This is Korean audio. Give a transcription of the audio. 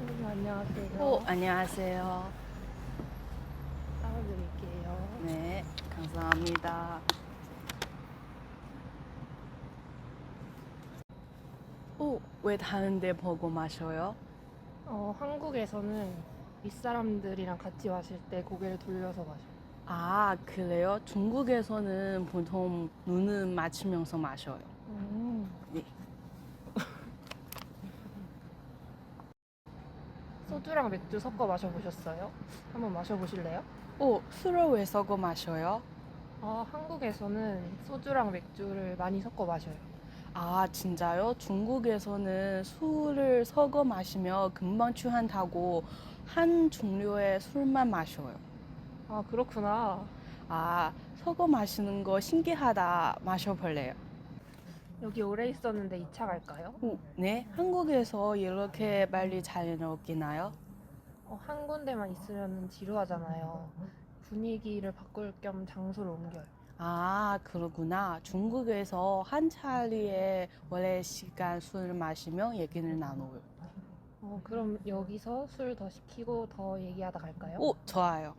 선생님 안녕하세요. 어, 안녕하세요. 따라드릴게요. 네, 감사합니다. 어, 왜 다른데 보고 마셔요? 어, 한국에서는 윗사람들이랑 같이 마실 때 고개를 돌려서 마셔요. 아, 그래요? 중국에서는 보통 눈은 맞추면서 마셔요. 음. 네. 소주랑 맥주 섞어 마셔보셨어요? 한번 마셔보실래요? 어, 술을 왜 섞어 마셔요? 어, 한국에서는 소주랑 맥주를 많이 섞어 마셔요. 아, 진짜요? 중국에서는 술을 섞어 마시면 금방 취한다고 한 종류의 술만 마셔요. 아, 그렇구나. 아, 섞어 마시는 거 신기하다. 마셔볼래요. 여기 오래 있었는데 2차 갈까요? 오, 네, 한국에서 이렇게 빨리 잘 먹기나요? 어, 한 군데만 있으면 지루하잖아요. 분위기를 바꿀 겸 장소를 옮겨요. 아, 그러구나. 중국에서 한 자리에 오래 시간 술 마시며 얘기를 나눠요. 어, 그럼 여기서 술 더 시키고 더 얘기하다 갈까요? 오, 좋아요.